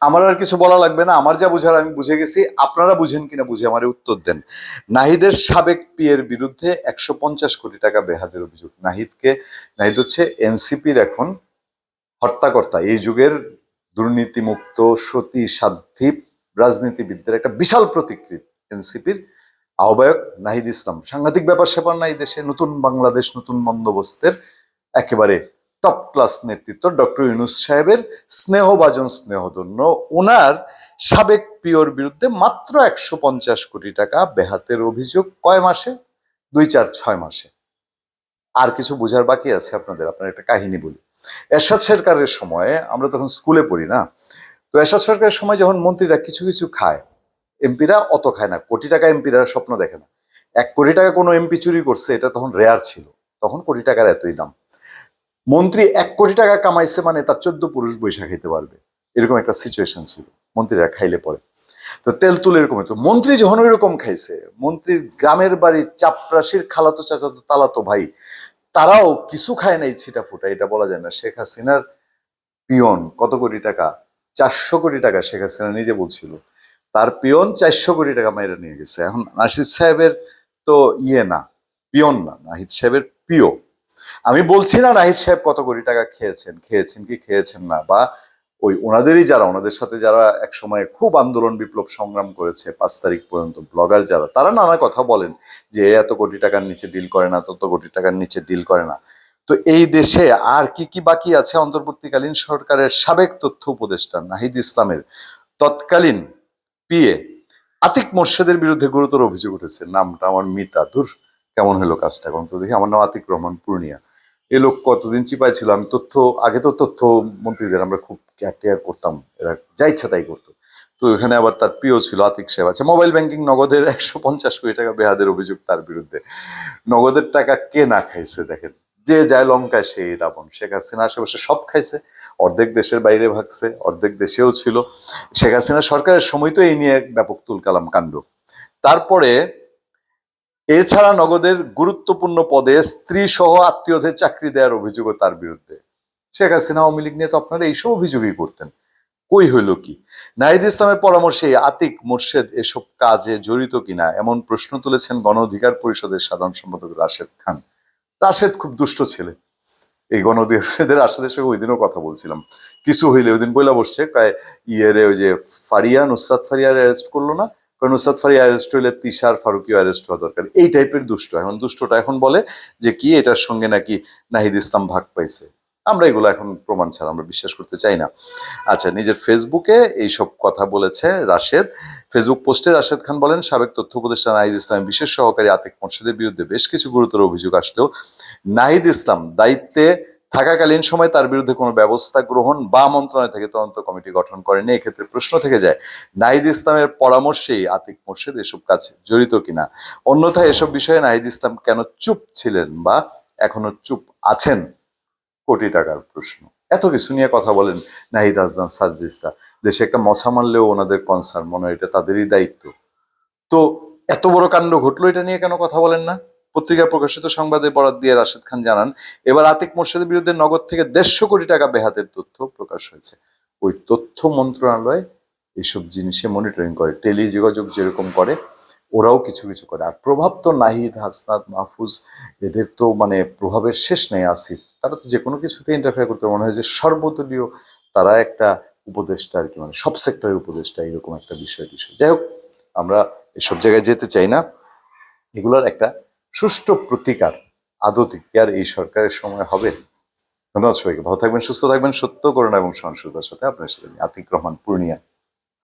আমার আর কিছু বলা লাগবে না, আমার যা বুঝার আমি বুঝে গেছি, আপনারা বুঝেন কিনা বুঝে আমার উত্তর দেন। নাহিদের সাবেক পিয়ের বিরুদ্ধে একশো পঞ্চাশ কোটি টাকা বেহাদের অভিযোগ। নাহিদকে, নাহিদ হচ্ছে এনসিপির এখন হর্তাকর্তা। এই যুগের দুর্নীতিমুক্ত, সতী, সাধ্যী রাজনীতিবিদদের একটা বিশাল প্রতিকৃত এনসিপির আহ্বায়ক নাহিদ ইসলাম। সাংঘাতিক ব্যাপার স্যাপার নাই দেশে, নতুন বাংলাদেশ, নতুন বন্দোবস্তের একেবারে টপ ক্লাস নেতৃত্ব ডক্টর ইউনুস সাহেবের স্নেহভাজন স্নেহধন্য। ওনার সাবেক পিওর বিরুদ্ধে মাত্র একশো পঞ্চাশ কোটি টাকা বেহাতের অভিযোগ কয় মাসে? দুই চার ছয় মাসে। আর কিছু বোঝার বাকি আছে আপনাদের, আপনার একটা কাহিনী বলি। এরশাদ সরকারের সময়ে, আমরা তখন স্কুলে পড়ি না, তো এরশাদ সরকারের সময় যখন মন্ত্রীরা কিছু কিছু খায়, এমপিরা অত খায় না, কোটি টাকা এমপিরা স্বপ্ন দেখে না। এক কোটি টাকা কোনো এমপি চুরি করছে, এটা তখন রেয়ার ছিল। তখন কোটি টাকার এতই দাম। মন্ত্রী এক কোটি টাকা কামাইছে মানে তার চোদ্দ পুরুষ বৈশাখ খেতে পারবে। এরকম একটা সিচুয়েশন ছিল। মন্ত্রীরা খাইলে পরে। তো তেল তুলে এরকম হতো মন্ত্রী যখন ওইরকম খাইছে, মন্ত্রীর গ্রামের বাড়ির চাপরাশির খালাতো চাচাতো তালাতো ভাই, তারাও কিছু খায় নাই ছিটা ফুটা, এটা বলা যায় না। শেখ হাসিনার পিয়ন কত কোটি টাকা? চারশো কোটি টাকা শেখ হাসিনা নিজে বলছিল। তার পিয়ন চারশো কোটি টাকা মাইরা নিয়ে গেছে। এখন নাসিদ সাহেবের তো ইয়ে না, পিয়ন না, নাহিদ সাহেবের পিও। আমি বলছি না নাহিদ সাহেব কত কোটি টাকা খেয়েছেন খেয়েছেন কি খেয়েছেন না, বা ওই ওনাদেরই যারা, ওনাদের সাথে যারা এক সময় খুব আন্দোলন বিপ্লব সংগ্রাম করেছে, পাঁচ তারিখ পর্যন্ত ব্লগার যারা, তারা নানা কথা বলেন, যে এত কোটি টাকার নিচে ডিল করে না, তত কোটি টাকার নিচে ডিল করে না। তো এই দেশে আর কি কি বাকি আছে অন্তর্বর্তীকালীন সরকারের সাবেক তথ্য উপদেষ্টা নাহিদ ইসলামের? তৎকালীন পিএ আতিক মোর্শেদের বিরুদ্ধে গুরুতর অভিযোগ উঠেছে, নামটা আমার মিতা দূর কেমন হলো কাজটা এখন তো দেখি, আমার নাম আতিক রহমান পূর্ণিয়া। এ লোক কতদিন চিপাই ছিল? আমি তথ্য, আগে তো তথ্য মন্ত্রীদের আমরা খুব কেয়ার করতাম। এরা যা ইচ্ছা তাই করতো। তো এখানে আবার তার প্রিয় ছিল আতিক সাহেব। আছে মোবাইল ব্যাংকিং নগদের একশো পঞ্চাশ কোটি টাকা বেহাদের অভিযোগ তার বিরুদ্ধে। নগদের টাকা কে না খাইছে দেখেন? যে যায় লঙ্কায় সেই রাবণ। শেখ হাসিনা আশেপাশে সব খাইছে। অর্ধেক দেশের বাইরে ভাগছে, অর্ধেক দেশেও ছিল। শেখ হাসিনা সরকারের সময় তো এই নিয়ে ব্যাপক তুলকালাম কাণ্ড। তারপরে এছাড়া নগদের গুরুত্বপূর্ণ পদে স্ত্রী সহ আত্মীয়দের চাকরি দেওয়ার অভিযোগও তার বিরুদ্ধে। শেখ হাসিনা আওয়ামী লীগ নিয়ে তো আপনারা এইসব অভিযোগই করতেন। কই হইল কি? নাহিদ ইসলামের পরামর্শে আতিক মোর্শেদ এসব কাজে জড়িত কিনা এমন প্রশ্ন তুলেছেন গণ অধিকার পরিষদের সাধারণ সম্পাদক রাশেদ খান। রাশেদ খুব দুষ্ট ছেলে। এই গণ অধিকারদের রাশেদের সঙ্গে ওই দিনও কথা বলছিলাম। কিছু হইলে ওই দিন বইলা বসছে ইয়েরে ওই যে ফারিয়া, নুসরাত ফারিয়ার অ্যারেস্ট করল না? কারণ নুসরাত ফারি অ্যারেস্ট হইলে তিশার, ফারুকিও অ্যারেস্ট হওয়া দরকার। এই টাইপের দুষ্ট। এখন দুষ্টটা এখন বলে যে, কি এটার সঙ্গে নাকি নাহিদ ইসলাম ভাগ পাইছে? আমরা এগুলো এখন প্রমাণ ছাড়া, আমরা বিশ্বাস করতে চাই না। আচ্ছা নিজের ফেসবুকে এইসব কথা বলেছে রাশেদ। ফেসবুক পোস্টে রাশেদ খান বলেন, সাবেক তথ্য উপদেষ্টা নাহিদ ইসলাম, বিশেষ সহকারী আতেক মোর্শেদের বিরুদ্ধে বেশ কিছু গুরুতর অভিযোগ আসলেও নাহিদ ইসলাম দায়িত্বে থাকাকালীন সময় তার বিরুদ্ধে কোনো ব্যবস্থা গ্রহণ বা মন্ত্রণালয় থেকে তদন্ত কমিটি গঠন করেনি। এক্ষেত্রে প্রশ্ন থেকে যায়, নাহিদ ইসলামের পরামর্শেই আতিক মোর্শেদ এসব কাজে জড়িত কিনা? অন্যথায় এসব বিষয়ে নাহিদ ইসলাম কেন চুপ ছিলেন বা এখনও চুপ আছেন? কোটি টাকার প্রশ্ন। এত কিছু নিয়ে কথা বলেন নাহিদ আজদান সার্জিসটা দেশে একটা মশা মারলেও ওনাদের কনসার্ন মনে হয় এটা তাদেরই দায়িত্ব। তো এত বড় কাণ্ড ঘটলো এটা নিয়ে কেন কথা বলেন না? পত্রিকায় প্রকাশিত সংবাদে বরাদ দিয়ে রাশেদ খান জানান, এবার আতিক মোর্শেদের বিরুদ্ধে নগদ থেকে দেড়শো কোটি টাকা বেহাতের তথ্য প্রকাশ হয়েছে। ওই তথ্য মন্ত্রণালয় এইসব জিনিসে মনিটরিং করে টেলি যোগাযোগ যেরকম করে, ওরাও কিছু কিছু করে। আর প্রভাব তো নাহিদ, হাসনাত, মাহফুজ, এদের তো মানে প্রভাবের শেষ নেই, আসিফ। তারা তো যে কোনো কিছুতে ইন্টারফেয়ার করতে মনে হয় যে সর্বদলীয় তারা একটা উপদেষ্টা আর কি মানে সব সেক্টরের উপদেষ্টা, এরকম একটা বিষয় টিষয় যাই হোক, আমরা এসব জায়গায় যেতে চাই না। এগুলোর একটা সুষ্ঠু প্রতিকার আদতে কি আর এই সরকারের সময় হবে? ধন্যবাদ সবাইকে। ভালো থাকবেন, সুস্থ থাকবেন। সত্য করোনা এবং সহনশীলতার সাথে আপনার সাথে আতিক রহমান পূর্ণিয়া।